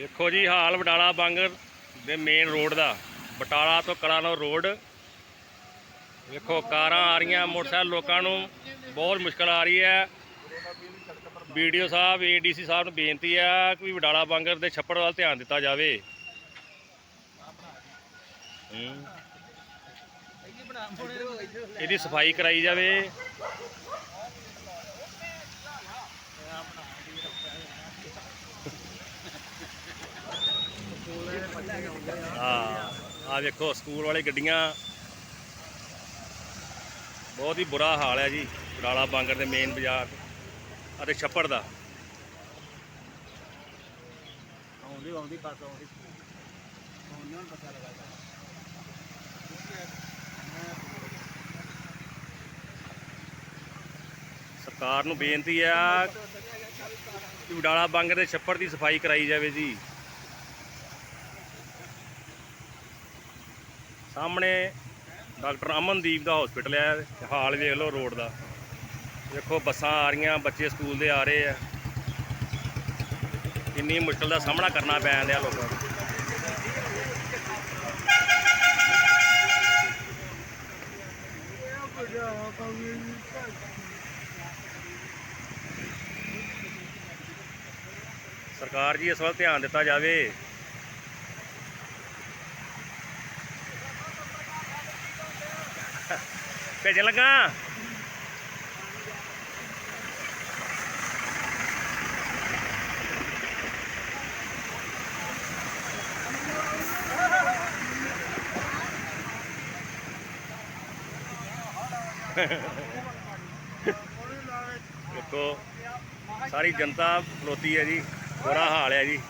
ਵੇਖੋ ਜੀ, ਹਾਲ ਬਟਾਲਾ ਬਾਂਗਰ ਦੇ ਮੇਨ ਰੋਡ ਦਾ। ਬਟਾਲਾ ਤੋਂ ਕਲਾਨੌਰ ਰੋਡ ਵੇਖੋ, ਕਾਰਾਂ ਆ ਰਹੀਆਂ, ਮੋਟਰਸਾਈਕਲ ਲੋਕਾਂ ਨੂੰ ਬਹੁਤ ਮੁਸ਼ਕਲ ਆ ਰਹੀ ਹੈ। ਵੀਡੀਓ ਸਾਹਿਬ ਏਡੀਸੀ ਸਾਹਿਬ ਨੂੰ ਬੇਨਤੀ ਆ ਕਿ ਬਟਾਲਾ ਬਾਂਗਰ ਦੇ ਛੱਪੜ ਵੱਲ ਧਿਆਨ ਦਿੱਤਾ ਜਾਵੇ। ਇਹਦੀ ਸਫ਼ਾਈ ਕਰਾਈ ਜਾਵੇ। ਹਾਂ। ਆ ਵੇਖੋ ਸਕੂਲ ਵਾਲੇ ਗੱਡੀਆਂ। ਬਹੁਤ ਹੀ ਬੁਰਾ ਹਾਲ ਹੈ ਜੀ ਬਰਾਲਾ ਬਾਂਗਰ ਦੇ ਮੇਨ ਬਾਜ਼ਾਰ ਅਤੇ ਛੱਪੜ ਦਾ। ਆਉਂਦੀ ਆਉਂਦੀ ਬੱਸ ਆਉਂਦੀ ਹੁਣ ਪਤਾ ਲੱਗਾ ਸਰਕਾਰ ਨੂੰ ਬੇਨਤੀ ਆ ਕਿ ਬਡਾਲਾ ਬਾਂਗਰ ਦੇ ਛੱਪੜ ਦੀ ਸਫ਼ਾਈ ਕਰਾਈ ਜਾਵੇ ਜੀ। ਸਾਹਮਣੇ ਡਾਕਟਰ ਅਮਨਦੀਪ ਦਾ ਹਸਪੀਟਲ ਹੈ ਹਾਲ ਵੇਖ ਲਓ ਰੋਡ ਦਾ। ਦੇਖੋ, ਬੱਸਾਂ ਆ ਰਹੀਆਂ, ਬੱਚੇ ਸਕੂਲ ਦੇ ਆ ਰਹੇ ਆ। ਕਿੰਨੀ ਮੁਸ਼ਕਲ ਦਾ ਸਾਹਮਣਾ ਕਰਨਾ ਪੈ ਰਿਹਾ ਲੋਕਾਂ ਨੂੰ। ਸਰਕਾਰ ਜੀ, ਇਸ ਵੱਲ ਧਿਆਨ ਦਿੱਤਾ ਜਾਵੇ। ਭੇਜਣ ਲੱਗਾ। ਦੇਖੋ ਸਾਰੀ ਜਨਤਾ ਖਲੋਤੀ ਹੈ ਜੀ ਬੁਰਾ ਹਾਲ ਹੈ ਜੀ।